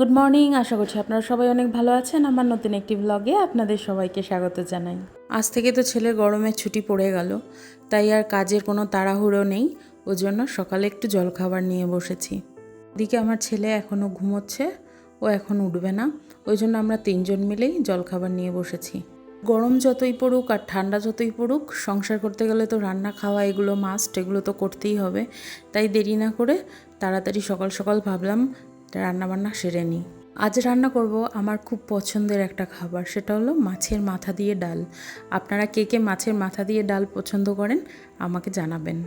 Good morning আশা করছি আপনারা সবাই অনেক ভালো আছেন। আমার নতুন একটি ব্লগে আপনাদের সবাইকে স্বাগত জানাই। আজ থেকে তো ছেলের গরমের ছুটি পড়ে গেল, তাই আর কাজের কোনো তাড়াহুড়ো নেই ওই জন্য সকালে একটু জলখাবার নিয়ে বসেছি। এদিকে আমার ছেলে এখনও ঘুমোচ্ছে, ও এখন উঠবে না, ওই জন্য আমরা তিনজন মিলেই জলখাবার নিয়ে বসেছি। গরম যতই পড়ুক আর ঠান্ডা যতই পড়ুক, সংসার করতে গেলে তো রান্না খাওয়া এগুলো মাস্ট এগুলো তো করতেই হবে, তাই দেরি না করে তাড়াতাড়ি সকাল সকাল ভাবলাম রান্নাবান্না সেরে নিই। আজ রান্না করব আমার খুব পছন্দের একটা খাবার, সেটা হলো মাছের মাথা দিয়ে ডাল। আপনারা কে কে মাছের মাথা দিয়ে ডাল পছন্দ করেন আমাকে জানাবেন।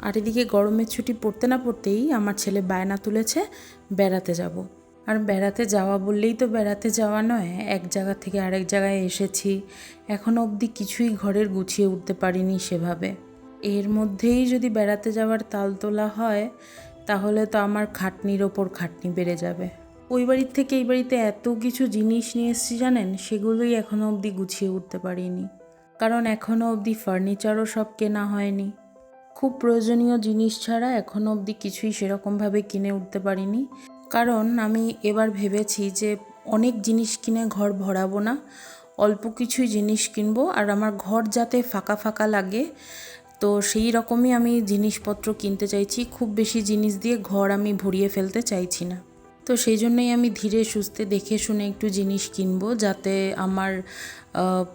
আর এদিকে গরমের ছুটি পড়তে না পড়তেই আমার ছেলে বায়না তুলেছে, বেড়াতে যাব। আর বেড়াতে যাওয়া বললেই তো বেড়াতে যাওয়া নয়, এক জায়গা থেকে আরেক জায়গায় এসেছি। এখনও অবধি কিছুই ঘরের গুছিয়ে উঠতে পারিনি সেভাবে। এর মধ্যেই যদি বেড়াতে যাওয়ার তাল তোলা হয় তাহলে তো আমার খাটনির ওপর খাটনি বেড়ে যাবে। ওই বাড়ির থেকে এই বাড়িতে এত কিছু জিনিস নিয়ে এসেছি জানেন, সেগুলোই এখনও অবধি গুছিয়ে উঠতে পারিনি। কারণ এখনও অবধি ফার্নিচারও সব কেনা হয়নি। খুব প্রয়োজনীয় জিনিস ছাড়া এখনও অবধি কিছুই সেরকমভাবে কিনে উঠতে পারিনি। কারণ আমি এবার ভেবেছি যে অনেক জিনিস কিনে ঘর ভরাবো না, অল্প কিছুই জিনিস কিনবো, আর আমার ঘর যাতে ফাঁকা ফাঁকা লাগে তো সেই রকমই আমি জিনিসপত্র কিনতে চাইছি। খুব বেশি জিনিস দিয়ে ঘর আমি ভরিয়ে ফেলতে চাইছি না। তো সেই জন্যই আমি ধীরে সুস্থে দেখে শুনে একটু জিনিস কিনবো যাতে আমার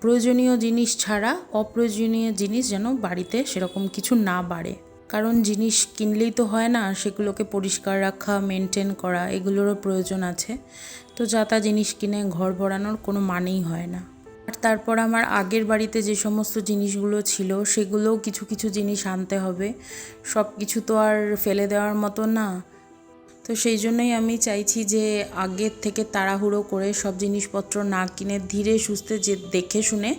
প্রয়োজনীয় জিনিস ছাড়া অপ্রয়োজনীয় জিনিস যেন বাড়িতে সেরকম কিছু না বাড়ে। কারণ জিনিস কিনলেই তো হয় না, সেগুলোকে পরিষ্কার রাখা মেনটেন করা, এগুলোরও প্রয়োজন আছে। তো যা তা জিনিস কিনে ঘর ভরানোর কোনো মানেই হয় না। আর তারপর আমার আগের বাড়িতে যে সমস্ত জিনিসগুলো ছিল, সেগুলোও কিছু কিছু জিনিস আনতে হবে। সব কিছু তো আর ফেলে দেওয়ার মতো না। তো সেই জন্যই আমি চাইছি যে আগের থেকে তাড়াহুড়ো করে সব জিনিসপত্র না কিনে ধীরে সুস্থে যে দেখে শুনে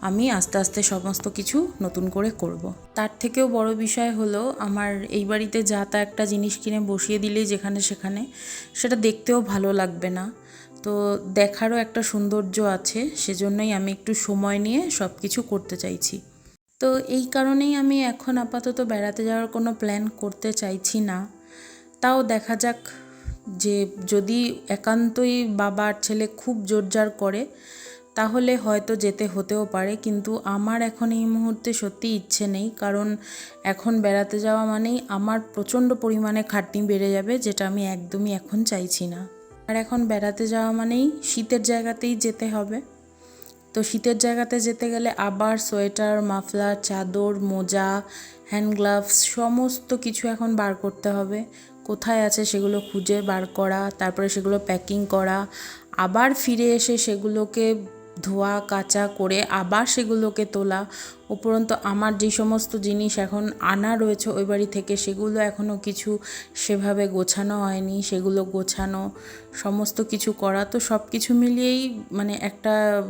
আমি আস্তে আস্তে সমস্ত কিছু নতুন করে করব। তার থেকেও বড় বিষয় হলো, আমার এই বাড়িতে যা তা একটা জিনিস কিনে বসিয়ে দিলেই যেখানে সেখানে, সেটা দেখতেও ভালো লাগবে না। তো দেখারও একটা সৌন্দর্য আছে, সেজন্যই আমি একটু সময় নিয়ে সব কিছু করতে চাইছি। তো এই কারণেই আমি এখন আপাতত বেড়াতে যাওয়ার কোনো প্ল্যান করতে চাইছি না। তাও দেখা যাক যে যদি একান্তই বাবা আর ছেলে খুব জোরজার করে, তাহলে হয়তো যেতে হতেও পারে, কিন্তু আমার এখন এই মুহূর্তে সত্যি ইচ্ছে নেই, কারণ এখন বেড়াতে যাওয়া মানেই আমার প্রচণ্ড পরিমাণে খাটনি বেড়ে যাবে, যেটা আমি একদমই এখন চাইছি না। আর এখন বেড়াতে যাওয়া মানেই শীতের জায়গাতেই যেতে হবে। তো শীতের জায়গাতে যেতে গেলে আবার সোয়েটার, মাফলার, চাদর, মোজা, হ্যান্ড গ্লাভস সমস্ত কিছু এখন বার করতে হবে। কোথায় আছে সেগুলো খুঁজে বার করা, তারপরে সেগুলো প্যাকিং করা, আবার ফিরে এসে সেগুলোকে ধোয়া, কাচা করে আবার সেগুলোকে তোলা। উপরন্তু আমার যে সমস্ত জিনিস এখন আনা রয়েছে ওই বাড়ি থেকে, সেগুলো এখনও কিছু সেভাবে গোছানো হয়নি। সেগুলো গোছানো, সমস্ত কিছু করা, তো সব কিছু মিলিয়েই মানে একটা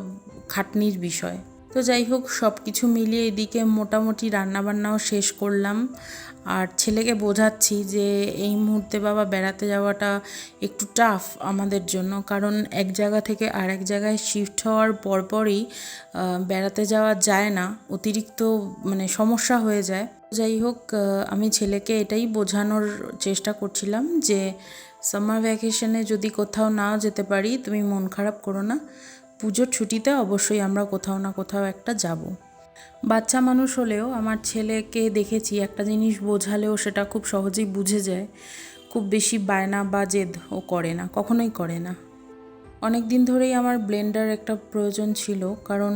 খাটনির বিষয়। তো যাই হোক সব কিছু মিলিয়ে এদিকে মোটামুটি রান্নাবান্নাও শেষ করলাম। আর ছেলেকে বোঝাচ্ছি যে এই মুহূর্তে বাবা বেড়াতে যাওয়াটা একটু টাফ আমাদের জন্য। কারণ এক জায়গা থেকে আরেক জায়গায় শিফট হওয়ার পরপরই বেড়াতে যাওয়া যায় না। অতিরিক্ত মানে সমস্যা হয়ে যায়। যাই হোক আমি ছেলেকে এটাই বোঝানোর চেষ্টা করছিলাম যে সামার ভ্যাকেশনে যদি কোথাও না যেতে পারি, তুমি মন খারাপ করো না। পুজোর ছুটিতে অবশ্যই আমরা কোথাও না কোথাও একটা যাব। বাচ্চা মানুষ হলেও আমার ছেলেকে দেখেছি, একটা জিনিস বোঝালেও সেটা খুব সহজেই বুঝে যায়। খুব বেশি বায়না বা জেদ ও করে না, কখনোই করে না। অনেক দিন ধরেই আমার ব্লেন্ডার একটা প্রয়োজন ছিল, কারণ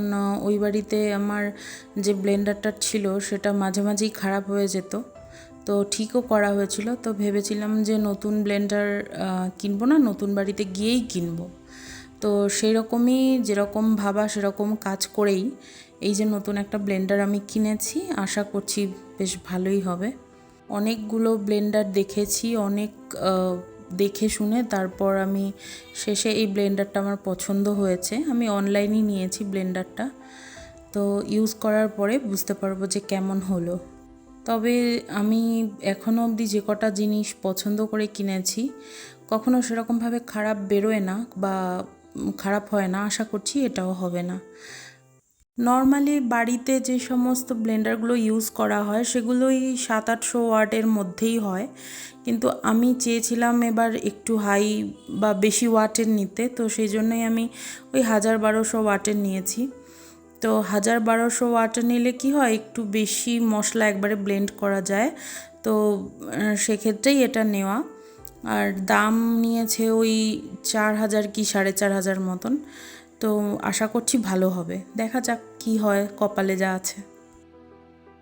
ওই বাড়িতে আমার যে ব্লেন্ডারটা ছিল সেটা মাঝে মাঝেই খারাপ হয়ে যেত। তো ঠিকও করা হয়েছিল, তো ভেবেছিলাম যে নতুন ব্লেন্ডার কিনবো না, নতুন বাড়িতে গিয়েই কিনবো। তো সেই রকমই যেরকম ভাবা, সেরকম কাজ করেই এই যে নতুন একটা ব্লেন্ডার আমি কিনেছি, আশা করছি বেশ ভালোই হবে। অনেকগুলো ব্লেন্ডার দেখেছি, অনেক দেখে শুনে তারপর আমি শেষে এই ব্লেন্ডারটা আমার পছন্দ হয়েছে। আমি অনলাইনেই নিয়েছি ব্লেন্ডারটা তো ইউজ করার পরে বুঝতে পারব যে কেমন হলো। তবে আমি এখনও অবধি যে কটা জিনিস পছন্দ করে কিনেছি, কখনো সেরকমভাবে খারাপ বেরোয় না বা খারাপ হয় না, আশা করছি এটাও হবে না। নর্মালি বাড়িতে যে সমস্ত ব্লেন্ডারগুলো ইউজ করা হয়, সেগুলোই সাত আটশো ওয়াটের মধ্যেই হয়। কিন্তু আমি চেয়েছিলাম এবার একটু হাই বা বেশি ওয়াটের নিতে, তো সেই জন্যই আমি ওই হাজার বারোশো ওয়াটের নিয়েছি। তো হাজার বারোশো ওয়াটের নিলে কি হয়, একটু বেশি মশলা একবারে ব্লেন্ড করা যায়। তো সেক্ষেত্রেই এটা নেওয়া। আর দাম নিয়েছে ওই চার হাজার কি সাড়ে চার হাজার মতন। তো আশা করছি ভালো হবে। দেখা যাক কি হয় কপালে যা আছে।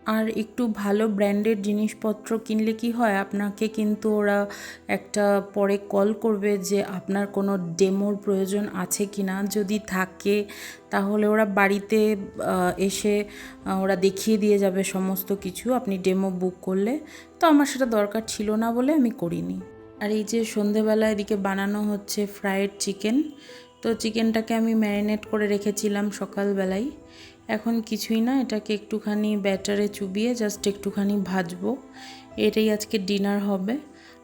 আর একটু ভালো ব্র্যান্ডেড জিনিসপত্র কিনলে কি হয়? আপনাকে কিন্তু ওরা একটা পরে কল করবে যে আপনার কোনো ডেমোর প্রয়োজন আছে কি না যদি থাকে, তাহলে ওরা বাড়িতে এসে ওরা দেখিয়ে দিয়ে যাবে সমস্ত কিছু। আপনি ডেমো বুক করলে। তো আমার সেটা দরকার ছিল না বলে আমি করিনি। আর এই যে সন্ধেবেলা এদিকে বানানো হচ্ছে ফ্রায়েড চিকেন তো চিকেনটাকে আমি ম্যারিনেট করে রেখেছিলাম সকালবেলায়। এখন কিছুই না, এটাকে একটুখানি ব্যাটারে চুবিয়ে জাস্ট একটুখানি ভাজবো। এটাই আজকে ডিনার হবে।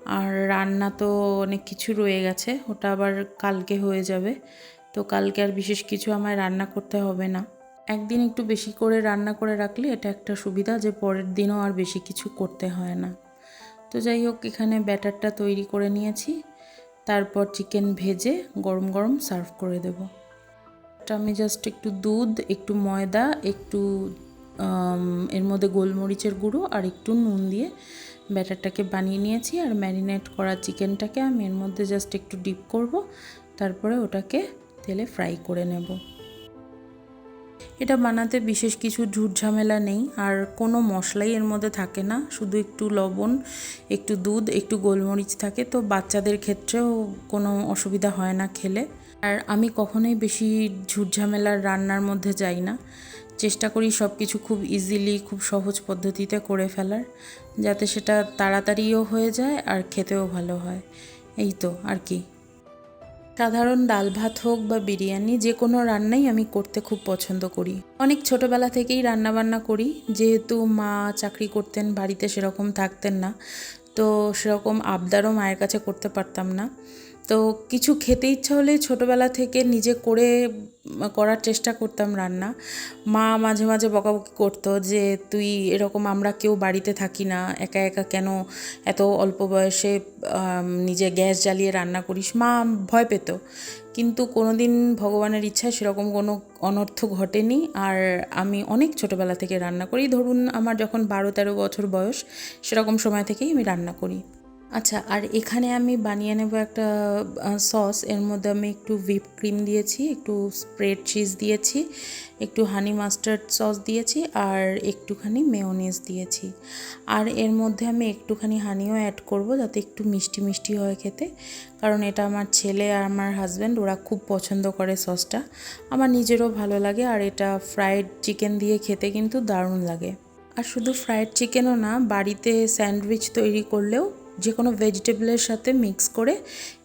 আর রান্না তো অনেক কিছু রয়ে গেছে, ওটা আবার কালকে হয়ে যাবে। তো কালকে আর বিশেষ কিছু আমায় রান্না করতে হবে না। একদিন একটু বেশি করে রান্না করে রাখলে এটা একটা সুবিধা যে পরের দিনও আর বেশি কিছু করতে হয় না। তো যাই হোক, এখানে ব্যাটারটা তৈরি করে নিয়েছি। তারপর চিকেন ভেজে গরম গরম সার্ভ করে দেব। আমি জাস্ট একটু দুধ, একটু ময়দা, একটু এর মধ্যে গোলমরিচের গুঁড়ো আর একটু নুন দিয়ে ব্যাটারটাকে বানিয়ে নিয়েছি। আর ম্যারিনেট করা চিকেনটাকে আমি এর মধ্যে জাস্ট একটু ডিপ করব। তারপরে ওটাকে তেলে ফ্রাই করে নেব। এটা বানাতে বিশেষ কিছু ঝুট ঝামেলা নেই, আর কোনো মশলাই এর মধ্যে থাকে না, শুধু একটু লবণ, একটু দুধ, একটু গোলমরিচ থাকে, তো বাচ্চাদের ক্ষেত্রেও কোনো অসুবিধা হয় না খেলে। আর আমি কখনোই বেশি ঝুট ঝামেলার রান্নার মধ্যে যাই না। চেষ্টা করি সব কিছু খুব ইজিলি খুব সহজ পদ্ধতিতে করে ফেলার, যাতে সেটা তাড়াতাড়িও হয়ে যায় আর খেতেও ভালো হয়। এই তো, আর কি। সাধারণ ডাল ভাত হোক বা বিরিয়ানি, যে কোনো রান্নাই আমি করতে খুব পছন্দ করি। অনেক ছোটবেলা থেকেই রান্না বান্না করি, যেহেতু মা চাকরি করতেন, বাড়িতে সেরকম থাকতেন না, তো সেরকম আবদারও মায়ের কাছে করতে পারতাম না। তো কিছু খেতে ইচ্ছা হলে ছোটোবেলা থেকে নিজে করে করার চেষ্টা করতাম রান্না। মা মাঝে মাঝে বকাবকি করতো যে, তুই এরকম আমরা কেউ বাড়িতে থাকি না, একা একা কেন এত অল্প বয়সে নিজে গ্যাস জ্বালিয়ে রান্না করিস? মা ভয় পেত। কিন্তু কোনো দিন ভগবানের ইচ্ছায় সেরকম কোনো অনর্থ ঘটেনি। আর আমি অনেক ছোটোবেলা থেকে রান্না করি। ধরুন, আমার যখন বারো তেরো বছর বয়স, সেরকম সময় থেকেই আমি রান্না করি। আচ্ছা আর এখানে আমি বানিয়ে নেব একটা সস এর মধ্যে আমি একটু হুইপ ক্রিম দিয়েছি, একটু স্প্রেড চিজ দিয়েছি, একটু হানি মাস্টার্ড সস দিয়েছি, আর একটুখানি মেয়োনিজ দিয়েছি। আর এর মধ্যে আমি একটুখানি হানিও অ্যাড করব যাতে একটু মিষ্টি মিষ্টি হয় খেতে, কারণ এটা আমার ছেলে আর আমার হাজব্যান্ড ওরা খুব পছন্দ করে সসটা আমার নিজেরও ভালো লাগে, আর এটা ফ্রায়েড চিকেন দিয়ে খেতে কিন্তু দারুণ লাগে। আর শুধু ফ্রায়েড চিকেনও না, বাড়িতে স্যান্ডউইচ তৈরি করলেও যে কোনো ভেজিটেবলের সাথে মিক্স করে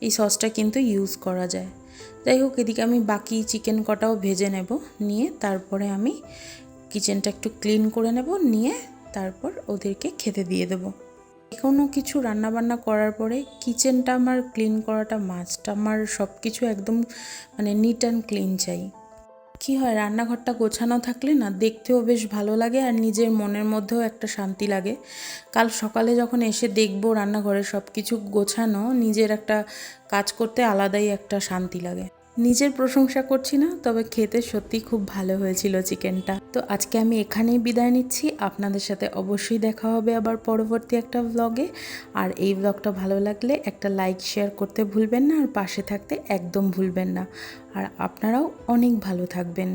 এই সসটা কিন্তু ইউজ করা যায়। যাই হোক, এদিকে আমি বাকি চিকেন কটাও ভেজে নেব, নিয়ে তারপরে আমি কিচেনটা একটু ক্লিন করে নেব, নিয়ে তারপর ওদেরকে খেতে দিয়ে দেবো। কোনো কিছু রান্নাবান্না করার পরে কিচেনটা আমার ক্লিন করাটা মাছটা আমার সব কিছু একদম মানে নিট অ্যান্ড ক্লিন চাই। কি হয়, রান্নাঘরটা গোছানো থাকলে না দেখতেও বেশ ভালো লাগে আর নিজের মনের মধ্যেও একটা শান্তি লাগে। কাল সকালে যখন এসে দেখব রান্নাঘরে সব কিছু গোছানো, নিজের একটা কাজ করতে আলাদাই একটা শান্তি লাগে। নিজের প্রশংসা করছি না, তবে খেতে সত্যি খুব ভালো হয়েছিল চিকেনটা। তো আজকে আমি এখানেই বিদায় নিচ্ছি। আপনাদের সাথে অবশ্যই দেখা হবে আবার পরবর্তী একটা ব্লগে আর এই ব্লগটা ভালো লাগলে একটা লাইক শেয়ার করতে ভুলবেন না, আর পাশে থাকতে একদম ভুলবেন না। আর আপনারাও অনেক ভালো থাকবেন।